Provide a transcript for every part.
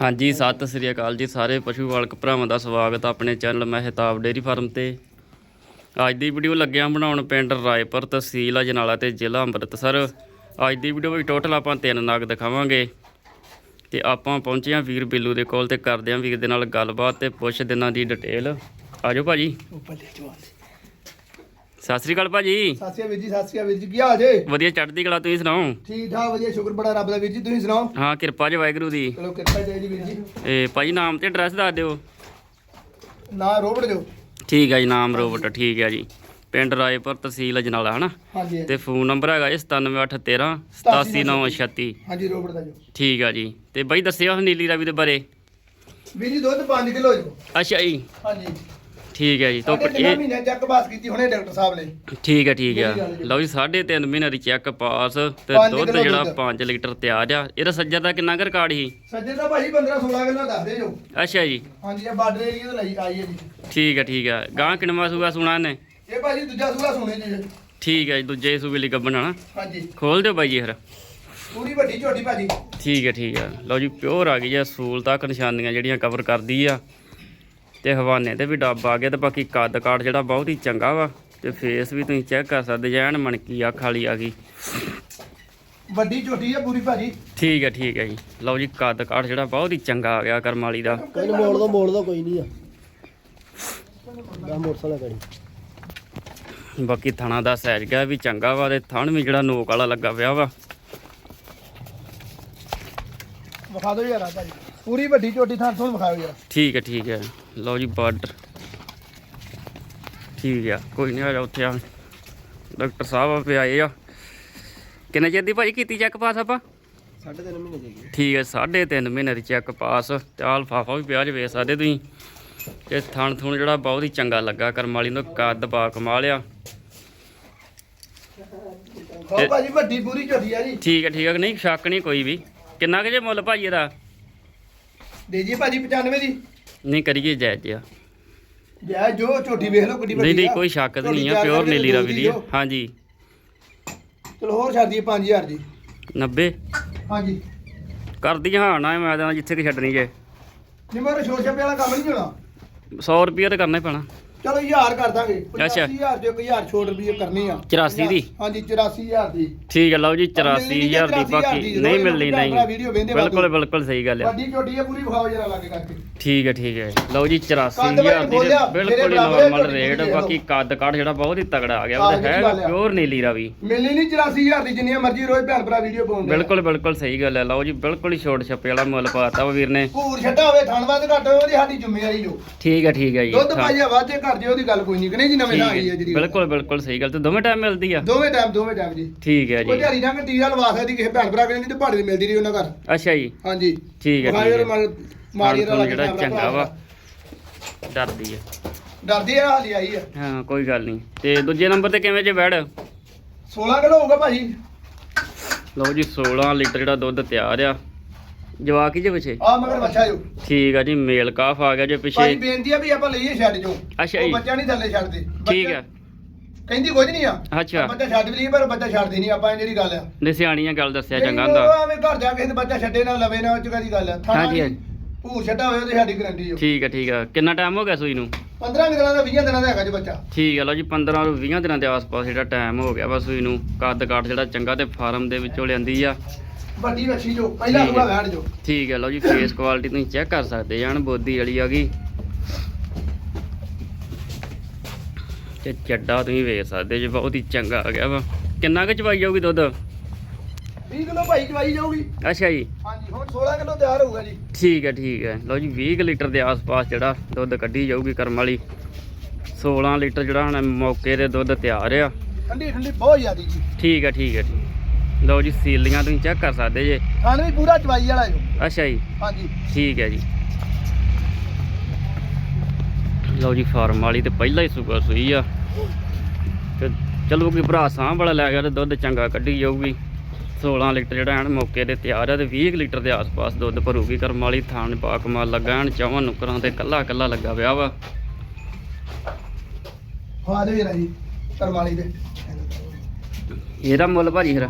ਹਾਂਜੀ, ਸਤਿ ਸ੍ਰੀ ਅਕਾਲ ਜੀ ਸਾਰੇ ਪਸ਼ੂ ਪਾਲਕ ਭਰਾਵਾਂ ਦਾ ਸਵਾਗਤ ਆ ਆਪਣੇ ਚੈਨਲ ਮਹਿਤਾਬ ਡੇਅਰੀ ਫਾਰਮ ਤੇ। ਅੱਜ ਦੀ ਵੀਡੀਓ ਲੱਗਿਆ ਬਣਾਉਣ ਪਿੰਡ ਰਾਏਪੁਰ ਤਹਿਸੀਲ ਅਜਨਾਲਾ ਤੇ ਜ਼ਿਲ੍ਹਾ ਅੰਮ੍ਰਿਤਸਰ। ਅੱਜ ਦੀ ਵੀਡੀਓ ਵਿੱਚ ਟੋਟਲ ਆਪਾਂ ਤਿੰਨ ਨਾਗ ਦਿਖਾਵਾਂਗੇ ਤੇ ਆਪਾਂ ਪਹੁੰਚੇ ਹਾਂ ਵੀਰ ਬਿੱਲੂ ਦੇ ਕੋਲ ਤੇ ਕਰਦੇ ਹਾਂ ਵੀਰ ਦੇ ਨਾਲ ਗੱਲਬਾਤ ਤੇ ਪੁੱਛ ਦਿਨਾਂ ਦੀ ਡਿਟੇਲ ਆਜੋ ਭਾਜੀ। ਬੱਲੇ ਜਵਾਨ। ਸਤਿ ਸ੍ਰੀ ਅਕਾਲ ਭਾਜੀ। ਸਤਿ ਸ਼੍ਰੀ ਅਕਾਲ ਵੀਰ ਜੀ ਸਤਿ ਸ਼੍ਰੀ ਅਕਾਲ ਵੀਰ ਜੀ ਕੀ ਹਾਲ ਜੇ? ਵਧੀਆ ਚੜ੍ਹਦੀ ਕਲਾ ਤੁਸੀਂ ਸੁਣਾਓ? ਠੀਕ ਠਾਕ ਵਧੀਆ ਸ਼ੁਕਰ ਬੜਾ ਰੱਬ ਦਾ ਵੀਰ ਜੀ ਤੁਸੀਂ ਸੁਣਾਓ? ਹਾਂ ਕਿਰਪਾ ਜੀ ਵਾਹਿਗੁਰੂ ਦੀ। ਚਲੋ ਕਿਰਪਾ ਚਾਹੀਦੀ ਵੀਰ ਜੀ। ਇਹ ਭਾਜੀ ਨਾਮ ਤੇ ਐਡਰੈਸ ਦੱਸ ਦਿਓ। ਨਾ ਰੋਬੜ ਜੋ। ਠੀਕ ਹੈ ਜੀ ਨਾਮ ਰੋਬਟ ਠੀਕ ਹੈ ਜੀ। ਪਿੰਡ ਰਾਏਪੁਰ ਤਹਿਸੀਲ ਅਜਨਾਲਾ ਹਨਾ? ਹਾਂਜੀ। ਤੇ ਫੋਨ ਨੰਬਰ ਹੈਗਾ ਜੀ 97813 87936 ਹਾਂਜੀ ਰੋਬੜ ਦਾ ਜੋ। ਠੀਕ ਆ ਜੀ। ਤੇ ਬਾਈ ਦੱਸਿਓ ਨੀਲੀ ਰਾਵੀ ਦੇ ਬਾਰੇ। ਵੀਰ ਜੀ ਦੁੱਧ 5 ਕਿਲੋ ਜੋ। ਅੱਛਾ ਜੀ। ਹਾਂਜੀ। ਠੀਕ ਹੈ ਜੀ ਤਾਂ ਸਾਡੇ ਤਿੰਨ ਇਹ ਮਹੀਨੇ ਚੱਕ ਬਾਸ ਕੀਤੀ ਹੁਣੇ ਡਾਕਟਰ ਸਾਹਿਬ ਨੇ। ਠੀਕ ਹੈ ਠੀਕ ਗੱਲ ਜੀ। ਲਓ ਜੀ 3.5 ਮਹੀਨੇ ਦੀ ਚੈੱਕ ਪਾਸ ਤੇ ਪੰਜ ਦੁੱਧ ਕਿੱਲੋ ਜਿਹੜਾ ਦੁੱਧ। 5 ਲੀਟਰ ਤਿਆਰ ਆ। ਇਹਦਾ ਸੱਜਰ ਦਾ ਕਿੰਨਾ ਕੁ ਰਿਕਾਰਡ ਸੀ? ਸੱਜੇ ਦਾ ਭਾਜੀ 15 16 ਕਿਲੋ ਦੱਸਦੇ ਜੋ। ਅੱਛਾ ਜੀ। ਹਾਂਜੀ ਇਹ ਬਾਰਡਰ ਏਰੀਆ ਤੋਂ ਲਈ ਆਈ ਹੈ ਜੀ। ਠੀਕ ਹੈ ਠੀਕ ਆ ਗਾਂ ਕਿਨਵਾ ਸੂਗਾ ਸੁਣਾ ਨੇ ਇਹ ਭਾਜੀ ਦੂਜਾ ਸੂਆ ਸੁਣੇ ਜੀ ਠੀਕ ਹੈ ਜੀ ਦੂਜੇ ਸੂਬੇ ਲਈ ਗੱਬਣ ਹਨਾ ਹਾਂਜੀ। ਖੋਲ ਦਿਓ ਬਾਈ ਜੀ ਫਿਰ। ਪੂਰੀ ਵੱਡੀ ਝੋਟੀ ਭਾਜੀ। ਠੀਕ ਹੈ ਠੀਕ ਹੈ। ਲਓ ਜੀ ਪਿਓਰ ਆ ਗਈ ਆ ਸੂਲ ਤੱਕ ਨਿਸ਼ਾਨੀਆਂ ਜਿਹੜੀਆਂ ਕਵਰ ਕਰਦੀ ਆ। ਤੇ ਹਵਾਨੇ ਤੇ ਵੀ ਡੱਬ ਆ ਗਿਆ ਤੇ ਬਾਕੀ ਕੱਦ ਕਾਠ ਜਿਹੜਾ ਬਹੁਤ ਹੀ ਚੰਗਾ ਵਾ ਤੇ ਫੇਸ ਵੀ ਤੁਸੀਂ ਚੈੱਕ ਕਰ ਸਕਦੇ ਜੈਨ ਮਣਕੀ ਅੱਖ ਵਾਲੀ ਆ ਗਈ। ਵੱਡੀ ਝੋਟੀ ਹੈ ਪੂਰੀ ਭਾਜੀ? ਠੀਕ ਹੈ ਠੀਕ ਹੈ ਜੀ। ਲਓ ਜੀ ਕੱਦ ਕਾਠ ਜਿਹੜਾ ਬਹੁਤ ਹੀ ਚੰਗਾ ਆ ਗਿਆ ਕਰਮ ਵਾਲੀ ਦਾ। ਕੋਈ ਮੋੜ ਦੋ ਮੋੜ ਦੋ ਕੋਈ ਨਹੀਂ ਆ। ਦਾ ਮੋਟਰਸਾਈਕਲ ਕਰੀ ਬਾਕੀ ਥਣਾ ਦਾ ਸਾਈਜ਼ ਗਿਆ ਵੀ ਚੰਗਾ ਵਾ ਤੇ ਥਣ ਵੀ ਜਿਹੜਾ ਨੋਕ ਵਾਲਾ ਲੱਗਾ ਪਿਆ ਵਾ। ਵਿਖਾ ਦਿਓ ਯਾਰ ਆ ਭਾਜੀ। ਪੂਰੀ ਵੱਡੀ ਝੋਟੀ ਥਾਂ ਤੁਹਾਨੂੰ ਵਿਖਾਓ ਯਾਰ। ਠੀਕ ਹੈ ਠੀਕ ਹੈ ਲਓ ਜੀ ਬਾਰਡਰ। ਠੀਕ ਆ ਕੋਈ ਨਹੀਂ ਆ ਜਾ ਉੱਥੇ ਆ। ਡਾਕਟਰ ਸਾਹਿਬ ਆਪੇ ਆਏ ਆ। ਕਿੰਨੇ ਚਿਰ ਦੀ ਭਾਜੀ ਕੀਤੀ ਚੈੱਕ ਪਾਸ ਆਪਾਂ? ਸਾਢੇ ਤਿੰਨ ਮਹੀਨੇ ਦੀ ਠੀਕ ਹੈ ਸਾਢੇ ਤਿੰਨ ਮਹੀਨੇ ਦੀ ਚੈੱਕ ਪਾਸ ਤੇ ਆਹ ਲਿਫਾਫਾ ਵੀ ਪਿਆ ਜੇ ਵੇਖ ਸਕਦੇ ਤੁਸੀਂ। ਤੇ ਥਣ ਥੁਣ ਜਿਹੜਾ ਬਹੁਤ ਹੀ ਚੰਗਾ ਲੱਗਾ ਕਰਮ ਵਾਲੀ ਨੂੰ ਕੱਦ ਪਾ ਕਮਾਲ ਆ। ਹਾਂ ਭਾਜੀ ਵੱਡੀ ਪੂਰੀ ਝੋਟੀ ਆ ਜੀ। ਠੀਕ ਹੈ ਠੀਕ ਹੈ ਨਹੀਂ ਸ਼ੱਕ ਨਹੀਂ ਕੋਈ ਵੀ। ਕਿੰਨਾ ਕੁ ਜੇ ਮੁੱਲ ਭਾਜੀ ਇਹਦਾ? ਦੇ ਜੀ ਭਾਜੀ 95 ਦੀ। ਨਹੀਂ ਕਰੀਏ ਜਾਇਜ਼ ਜਿਹਾ ਜੈ ਜੋ ਝੋਟੀ ਵੇਖ ਲਓ ਕਿੱਡੀ ਵੱਡੀ ਨਹੀਂ ਨਹੀਂ ਆ। ਕੋਈ ਸ਼ੱਕ ਝੋਟੀ ਨਹੀਂ ਆ ਪਿਓਰ ਕਰਕੇ ਨੀਲੀ ਰਵੀ ਦੀ ਆ। ਦਿਓ। ਹਾਂਜੀ। ਚਲੋ ਹੋਰ ਛੱਡ ਦਈਏ 5000 ਦੀ। 90 ਹਾਂਜੀ। ਕਰਦੀ ਹਾਂ ਨਾ ਮੈਂ ਤਾਂ ਜਿੱਥੇ ਕਿ ਛੱਡਣੀ ਜੇ। ਨਹੀਂ ਮੇਰਾ ਛੋਟ ਛੱਪੇ ਵਾਲਾ ਕੰਮ ਨਹੀਂ ਹੋਣਾ 100 ਰੁਪਏ ਤੇ ਕਰਨਾ ਹੀ ਪੈਣਾ। ਚਲੋ 1000 ਕਰ ਦਾਂਗੇ। ਅੱਛਾ। 85000 ਜੋ 1000 ਛੋਟ ਰੁਪਏ ਕਰਨੀ ਆ। 84 ਦੀ? ਹਾਂਜੀ 84000 ਦੀ। ਠੀਕ ਹੈ ਲਓ ਜੀ ਮਿਲਣੀ ਨਹੀਂ 84000 ਦੀ 84,000 ਬਾਕੀ ਦੀ, ਨਹੀਂ ਮਿਲਣੀ ਨਹੀਂ। ਬਿਲਕੁਲ। ਬਿਲਕੁਲ ਸਹੀ ਗੱਲ ਆ। ਵੱਡੀ ਝੋਟੀ ਆ ਪੂਰੀ ਵਿਖਾਓ ਜਰਾ ਲੱਗੇ ਕਰਕੇ। ਠੀਕ ਹੈ ਠੀਕ ਹੈ ਲਓ ਜੀ ਕੱਦ 84000 ਦੀ ਬਿਲਕੁਲ ਹੀ ਹੈ ਨਾਰਮਲ ਰੇਟ ਬਾਕੀ ਕੱਦ ਕਾਠ ਜਿਹੜਾ ਬਹੁਤ ਹੀ ਤਗੜਾ ਆ ਗਿਆ ਹਾਂ, ਉਹ ਆ। ਪਿਓਰ ਨੀਲੀ ਰਾਵੀ। ਮਿਲਣੀ ਨਹੀਂ 84000 ਦੀ ਜਿੰਨੀਆਂ ਮਰਜ਼ੀ ਰੋਜ਼ ਭੈਣ ਭਰਾ ਵੀਡੀਓ ਪਾਉਂਦੇ। ਬਿਲਕੁਲ ਬਿਲਕੁਲ ਸਹੀ ਗੱਲ ਹੈ ਲਓ ਜੀ ਬਿਲਕੁਲ ਹੀ ਛੋਟ ਛੱਪੇ ਵਾਲਾ ਮੁੱਲ ਪਾਤਾ ਵੀਰ ਨੇ। ਘੂਰ ਛੱਡਾ ਹੋਵੇ ਥਣਵਾ ਤੇ ਘੱਟ ਹੋਵੇ ਉਹਦੀ ਸਾਡੀ ਜ਼ਿੰਮੇਵਾਰੀ ਜੋ। ਠੀਕ ਹੈ ਠੀਕ ਹੈ ਜੀ ਦੁੱਧ ਪਾਈ ਆ ਵਾਧੇ ਘਰ ਜੇ ਉਹਦੀ ਗੱਲ ਕੋਈ ਨਹੀਂ ਕਿ ਨਹੀਂ ਜੀ ਨਵੇਂ ਨਾਲ ਆਈ ਹੈ ਜਿਹੜੀ ਬਿਲਕੁਲ ਬਿਲਕੁਲ ਸਹੀ ਗੱਲ ਤੇ ਦੋਵੇਂ ਟਾਈਮ ਮਿਲਦੀ ਆ? ਦੋਵੇਂ ਟਾਈਮ ਦੋਵੇਂ ਟਾਈਮ ਜੀ। ਠੀਕ ਹੈ ਕੋਈ ਜੀ ਦਿਹਾੜੀ ਨਾਲ ਟੀਕਾ ਲਵਾ ਸਕਦੀ ਕਿਸੇ ਭੈਣ ਭਰਾ ਕੋਲ ਨਹੀਂ ਤੇ ਪਹਾੜੀ ਦੀ ਮਿਲਦੀ ਰਹੀ ਉਹਨਾਂ ਘਰ। ਅੱਛਾ ਜੀ। ਹਾਂਜੀ। ਠੀਕ ਹੈ ਠੀਕ ਹੈ। ਮਾਰੀ ਵਾਲਾ ਖੂਣ ਜਿਹੜਾ ਚੰਗਾ ਭਰਾ ਵਾ। ਡਰਦੀ ਹੈ ਡਰਦੀ ਆ ਹਾਲੀ ਆਈ ਆ। ਹਾਂ ਕੋਈ ਗੱਲ ਨਹੀਂ। ਤੇ ਦੂਜੇ ਨੰਬਰ ਤੇ ਕਿਵੇਂ ਜੇ ਬੈੜ 16 ਕਿਲੋ ਹੋਊਗਾ ਭਾਜੀ। ਲਓ ਜੀ 16 ਲੀਟਰ ਜਿਹੜਾ ਦੁੱਧ ਤਿਆਰ ਆ। ਜਵਾਕ ਹੀ ਜੇ ਪਿੱਛੇ? ਆ ਮਗਰ ਬੱਚਾ ਜੋ। ਠੀਕ ਆ ਜੀ ਮੇਲ ਕਾਫ ਆ ਗਿਆ ਜੇ ਭਾਜੀ ਪਿੱਛੇ ਬੇਨਤੀ ਆ ਵੀ ਆਪਾਂ ਲਈਏ ਛੱਡ ਜੋ ਅੱਛਾ ਉਹ ਜੀ। ਬੱਚਾ ਨਹੀਂ ਥੱਲੇ ਛੱਡਦੇ। ਠੀਕ ਬੱਚਾ- ਆ ਕਹਿੰਦੀ ਕੁਝ ਨਹੀਂ ਆ। ਅੱਛਾ। ਬੱਚਾ ਛੱਡ ਵੀ ਲਈਏ ਪਰ ਬੱਚਾ ਛੱਡਦੀ ਨਹੀਂ ਆਪਾਂ ਇਹ ਜਿਹੜੀ ਗੱਲ ਆ। ਨੇ ਸਿਆਣੀਆਂ ਗੱਲ ਦੱਸਿਆ ਚੰਗਾ ਹੁੰਦਾ। ਉਹ ਐਵੇਂ ਘਰ ਜਾ ਕੇ ਤੇ ਬੱਚਾ ਛੱਡੇ ਨਾ ਲਵੇ ਨਾ ਉਹ ਚ ਕਾਹਦੀ ਗੱਲ ਆ। ਹਾਂਜੀ, ਹਾਂਜੀ। ਭੂਰ ਛੱਡਾ ਹੋਇਆ ਤੇ ਸਾਡੀ ਗਰੰਟੀ ਜੋ ਠੀਕ ਆ ਠੀਕ ਆ। ਕਿੰਨਾ ਟਾਈਮ ਹੋ ਗਿਆ ਸੂਈ ਨੂੰ? 15 ਦਿਨਾਂ ਦਾ 20 ਦਿਨਾਂ ਦਾ ਹੈਗਾ ਜੀ ਬੱਚਾ। ਠੀਕ ਆ ਲਓ ਜੀ 15 ਤੋਂ 20 ਦਿਨਾਂ ਦੇ ਆਸ-ਪਾਸ ਜਿਹੜਾ ਟਾਈਮ ਹੋ ਗਿਆ ਵਾ ਸੂਈ ਨੂੰ। ਕੱਦ ਕਾਠ ਜਿਹੜਾ ਚੰਗਾ ਤੇ ਫਾਰਮ ਦੇ ਵਿੱਚੋਂ ਲਿਆਂਦੀ ਆ। ਵੱਡੀ ਵੱਛੀ ਜੋ ਪਹਿਲਾ ਠੀਕ ਸੂਆ ਹੈ। ਵੈਣ ਜੋ ਠੀਕ ਹੈ ਲਓ ਜੀ ਫੇਸ ਕੁਆਲਿਟੀ ਤੁਸੀਂ ਚੈੱਕ ਕਰ ਸਕਦੇ ਜਾਨ ਬੋਦੀ ਵਾਲੀ ਆ ਗਈ। ਤੇ ਚੱਡਾ ਤੁਸੀਂ ਵੇਖ ਸਕਦੇ ਜੀ ਬਹੁਤ ਹੀ ਚੰਗਾ ਆ ਗਿਆ ਵਾ। ਕਿੰਨਾ ਕੁ ਚਵਾਈ ਜਾਊਗੀ ਦੁੱਧ? 20 ਕਿਲੋ ਭਾਈ ਚਵਾਈ ਜਾਊਗੀ। ਅੱਛਾ ਜੀ। ਹਾਂਜੀ ਹੁਣ 16 ਕਿਲੋ ਤਿਆਰ ਹੋਊਗਾ ਜੀ। ਠੀਕ ਹੈ ਠੀਕ ਹੈ। ਲਓ ਜੀ 20 ਕੁ ਲੀਟਰ ਦੇ ਆਸ-ਪਾਸ ਜਿਹੜਾ ਦੁੱਧ ਕੱਢੀ ਜਾਊਗੀ ਕਰਮ ਵਾਲੀ। 16 ਲੀਟਰ ਜਿਹੜਾ ਹੁਣ ਮੌਕੇ ਦੇ ਦੁੱਧ ਤਿਆਰ ਆ। ਠੰਡੀ ਠੰਡੀ ਬਹੁਤ ਜ਼ਿਆਦੀ ਜੀ। ਠੀਕ ਹੈ ਠੀਕ ਹੈ ਜੀ ਲਓ ਜੀ ਸੀਲੀਆਂ ਤੁਸੀਂ ਚੈੱਕ ਕਰ ਸਕਦੇ ਜੇ। ਖਾਣ ਵੀ ਪੂਰਾ ਚਵਾਈ ਵਾਲਾ ਜੋ ਅੱਛਾ ਜੀ। ਹਾਂਜੀ। ਠੀਕ ਹੈ ਜੀ। ਲਓ ਜੀ ਫਾਰਮ ਵਾਲੀ ਤੇ ਪਹਿਲਾਂ ਹੀ ਸੁਗਾ ਸੂਈ ਆ। ਤੇ ਚਲੋ ਕੋਈ ਭਰਾ ਸਾਂਭ ਵਾਲਾ ਲੈ ਗਿਆ ਤੇ ਦੁੱਧ ਚੰਗਾ ਕੱਢੀ ਜਾਊਗੀ। 16 ਲੀਟਰ ਜਿਹੜਾ ਐਨ ਮੌਕੇ ਤੇ ਤਿਆਰ ਆ ਤੇ 20 ਕੁ ਲੀਟਰ ਦੇ ਆਸ-ਪਾਸ ਦੁੱਧ ਭਰੂਗੀ। ਕਰਮ ਵਾਲੀ ਥਾਣ ਪਾ ਕਮਾਲ ਲੱਗਾ ਐਨ ਚੌਵਾਂ ਨੁਕਰਾਂ ਤੇ ਕੱਲਾ ਕੱਲਾ ਲੱਗਾ ਪਿਆ ਵਾ। ਖਵਾ ਦੇ ਵੀਰਾ ਜੀ ਕਰਮਾਲੀ ਦੇ। ਇਹਦਾ ਮੁੱਲ ਭਾਜੀ ਫਿਰ?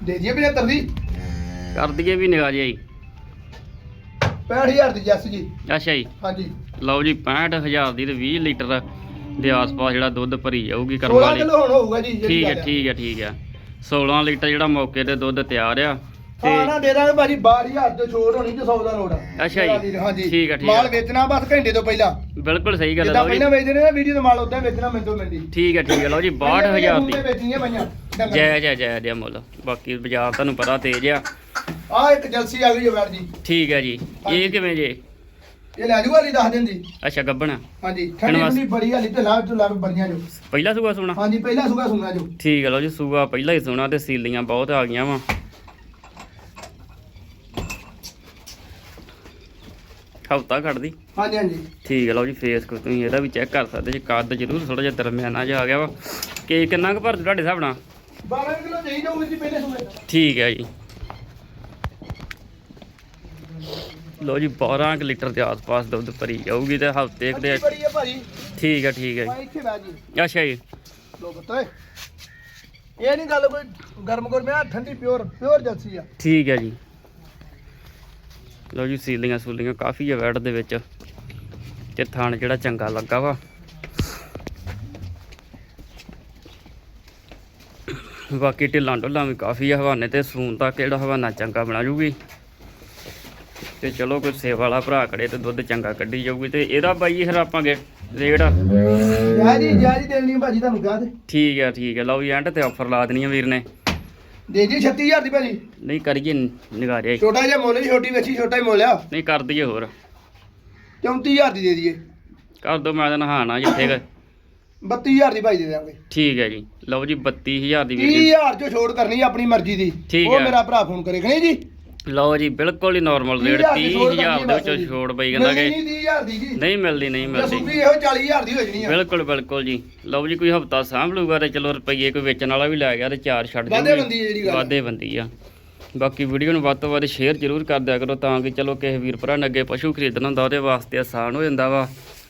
ਦੇ ਜੀ 75 ਦੀ? ਕਰ ਦਈਏ ਵੀ ਨਿਗਾਹ ਜੀ 65000 ਦੀ ਜੈਸ ਜੀ। ਅੱਛਾ ਜੀ। ਹਾਂਜੀ। ਲਓ ਜੀ 65000 ਦੀ ਤੇ 20 ਲੀਟਰ ਦੇ ਆਸ-ਪਾਸ ਜਿਹੜਾ ਦੁੱਧ ਭਰੀ ਜਾਊਗੀ ਕਰਮ 16 ਵਾਲੀ ਕਿਲੋ ਹੁਣ ਹੋਊਗਾ ਜੀ ਜਿਹੜੀ ਠੀਕ ਹੈ ਗੱਲ ਆ। ਠੀਕ ਹੈ ਠੀਕ ਹੈ। 16 ਲੀਟਰ ਜਿਹੜਾ ਮੌਕੇ ਤੇ ਦੁੱਧ ਤਿਆਰ ਆ ਤੇ ਹਾਂ ਨਾ ਦੇ ਦਾਂਗੇ ਭਾਜੀ 12000 ਤੋਂ ਛੋੜ ਹੋਣੀ ਤੇ 100 ਦਾ ਲੋੜ ਆ। ਅੱਛਾ ਜੀ। ਹਾਂਜੀ ਠੀਕ ਆ, ਠੀਕ ਮਾਲ ਆ। ਵੇਚਣਾ ਬਸ ਘੰਟੇ ਤੋਂ ਪਹਿਲਾਂ। ਬਿਲਕੁਲ ਸਹੀ ਗੱਲ ਹੈ ਜਿੱਦਾਂ ਲਓ ਜੀ। ਪਹਿਲਾਂ ਵੇਚਦੇ ਨੇ ਨਾ ਵੀਡੀਓ ਦੇ ਮਾਲ ਉਦਾਂ ਵੇਚਣਾ ਮਿੰਟੋ ਮਿੰਟੀ ਠੀਕ ਹੈ ਠੀਕ ਹੈ। ਲਓ ਜੀ 62000 ਦੀ। ਵੇਚਣੀਆਂ ਪਈਆਂ। ਡੰਗਰ। ਜੈ ਜੈ ਜੈ ਦੇ ਮੁੱਲ। ਬਾਕੀ ਬਾਜ਼ਾਰ ਤੁਹਾਨੂੰ ਪਤਾ ਤੇਜ਼ ਆ। ਆਹ ਇੱਕ ਜਲਸੀ ਆ ਗਈ ਹੈ ਵੈੜ ਜੀ। ਠੀਕ ਹੈ ਜੀ। ਇਹ ਕਿਵੇਂ ਜੇ? ਇਹ ਲੈ ਜੂਗਾ ਲਈ ਦੱਸ ਦਿੰਦੀ? ਅੱਛਾ ਗੱਬਣ। ਹਾਂਜੀ ਠੰਡੀ? ਠੰਡੀ ਬੜੀ ਹਾਲੀ ਤੇ ਲਾਭ ਤੋਂ ਲਾਭ ਬੜੀਆਂ ਜੋ। ਪਹਿਲਾ ਸੂਆ ਸੁਣਾ ਹਾਂਜੀ ਪਹਿਲਾ ਸੁਗਾ ਸੁਣਾ ਜੋ। ਠੀਕ ਹੈ ਲਓ ਜੀ ਸੂਆ ਪਹਿਲਾਂ ਹੀ ਸੁਣਾ ਤੇ ਸੀਲੀਆਂ ਬਹੁਤ ਆ ਗਈਆਂ ਵਾ। ਹਫਤਾ ਕੱਢਦੀ ਹਾਂਜੀ ਹਾਂਜੀ। ਠੀਕ ਹੈ ਲਓ ਜੀ ਫੇਸ ਕੋ ਤੁਸੀਂ ਇਹਦਾ ਵੀ ਚੈੱਕ ਕਰ ਸਕਦੇ ਜੀ ਕੱਦ ਜ਼ਰੂਰ ਥੋੜਾ ਜਿਹਾ ਦਰਮਿਆਨਾ ਜਿਹਾ ਆ ਗਿਆ ਵਾ। ਕਿ ਕਿੰਨਾ ਕੁ ਭਰ ਤੁਹਾਡੇ ਹਿਸਾਬ ਨਾਲ? 12 ਕਿਲੋ ਚਾਹੀ ਜਾਊਗੀ ਜੀ ਪਹਿਲੇ ਸੁਗੇ ਠੀਕ ਹੈ ਜੀ। ਲਓ ਜੀ 12 ਕੁ ਲੀਟਰ ਦੇ ਆਸ-ਪਾਸ ਦੁੱਧ ਭਰੀ ਜਾਊਗੀ ਤੇ ਹਫ਼ਤੇ ਦੇ ਬੜੀ ਹੈ ਭਾਜੀ। ਠੀਕ ਹੈ ਠੀਕ ਹੈ ਮੈਂ ਇੱਥੇ ਬਹਿ ਜੀ। ਜੀ ਅੱਛਾ ਜੀ। ਲੋ ਬਤੋਏ ਇਹ ਨਹੀਂ ਗੱਲ ਕੋਈ ਗਰਮ ਗਰਮ ਆ ਠੰਡੀ ਪਿਓਰ ਪਿਓਰ ਜਲਸੀ ਆ। ਠੀਕ ਹੈ ਜੀ। ਲਓ ਜੀ ਸੀਲੀਆਂ ਸੂਲੀਆਂ ਕਾਫੀ ਆ ਵੈਟ ਦੇ ਵਿੱਚ। ਤੇ ਥਣ ਜਿਹੜਾ ਚੰਗਾ ਲੱਗਾ ਵਾ। ਬਾਕੀ ਢਿੱਲਾਂ ਢੁੱਲਾਂ ਵੀ ਕਾਫੀ ਆ ਹਵਾਨੇ ਤੇ ਸੂਨ ਤੱਕ ਜਿਹੜਾ ਹਵਾਨਾ ਚੰਗਾ ਬਣਾ ਜੂਗੀ। ਤੇ ਚਲੋ ਕੋਈ ਸੇਵਾ ਵਾਲਾ ਭਰਾ ਕੜੇ ਤੇ ਦੁੱਧ ਚੰਗਾ ਕੱਢੀ ਜਾਊਗੀ ਤੇ ਇਹਦਾ ਬਾਈ ਫਿਰ ਆਪਾਂ ਗੇ ਰੇਟ। ਜੈ ਜੀ ਜੈ ਜੀ ਦੇਣੀ ਭਾਜੀ ਤੁਹਾਨੂੰ ਕਹਾ ਦੇ ਠੀਕ ਹੈ ਠੀਕ ਹੈ ਲਓ ਜੀ ਐਂਡ ਤੇ ਆਫਰ ਲਾ ਦੇਣੀ ਆ ਵੀਰ ਨੇ। ਦੇ ਜੀ 36000 ਦੀ ਭਾਜੀ। ਨਹੀਂ ਕਰੀਏ ਨਿਗਾਰੇ। ਛੋਟਾ ਜਿਹਾ ਮੁੱਲ ਛੋਟੀ ਵੇਚੀ ਛੋਟਾ ਹੀ ਮੁੱਲ ਆ। ਨਹੀਂ ਕਰ ਦਈਏ ਹੋਰ। 34000 ਦੀ ਦੇ ਦਈਏ। ਕਰ ਦੋ ਮੈਂ ਤਾਂ ਨਹਾਣਾ ਜਿੱਥੇ ਗਏ 32000 ਦੀ ਭਾਈ ਦੇ ਦਾਂਗੇ ਠੀਕ ਹੈ ਜੀ। ਲਓ ਜੀ 32000 ਦੀ ਵੀਡੀਓ। 30000 ਚੋਂ ਛੋੜ ਕਰਨੀ ਆਪਣੀ ਮਰਜ਼ੀ ਦੀ। ਠੀਕ ਉਹ ਹੈ। ਮੇਰਾ ਭਰਾ ਫੋਨ ਕਰੇ ਕਿ ਨਹੀਂ ਜੀ? ਲਓ ਜੀ ਬਿਲਕੁਲ ਹੀ ਨਾਰਮਲ ਰੇਟ 30,000 ਦੀ ਛੋੜ 30000 ਦੇ ਕਰਨੀ ਵਿੱਚ ਛੋੜ ਬਈ ਕਹਿੰਦਾ ਕਿ ਨਹੀਂ 30000 ਦੀ ਜੀ। ਨਹੀਂ ਮਿਲਦੀ ਨਹੀਂ ਜੇ ਮਿਲਦੀ। ਸੁਪੀ ਇਹੋ 40000 ਦੀ ਹੋ ਜਣੀ ਆ। ਬਿਲਕੁਲ ਬਿਲਕੁਲ ਜੀ। ਲਓ ਜੀ ਕੋਈ ਹਫਤਾ ਸਾਂਭ ਲੂਗਾ ਤੇ ਚਲੋ ਰੁਪਈਏ ਕੋਈ ਵੇਚਣ ਵਾਲਾ ਵੀ ਲੈ ਗਿਆ ਤੇ ਚਾਰ ਛੱਡ ਵਾਧੇ ਬੰਦੀ ਹੈ ਜਿਹੜੀ ਗੱਲ। ਵਾਧੇ ਬੰਦੀ ਆ। ਬਾਕੀ ਵੀਡੀਓ ਨੂੰ ਵੱਧ ਤੋਂ ਵੱਧ ਸ਼ੇਅਰ ਜ਼ਰੂਰ ਕਰ ਦਿਆ ਕਰੋ ਤਾਂ ਕਿ ਚਲੋ ਕਿਸੇ ਵੀਰ ਭਰਾ ਨੇ ਅੱਗੇ ਪਸ਼ੂ ਖਰੀਦਣਾ ਹੁੰਦਾ ਉਹਦੇ ਵਾਸਤੇ ਆਸਾਨ ਹੋ ਜਾਂਦਾ ਵਾ।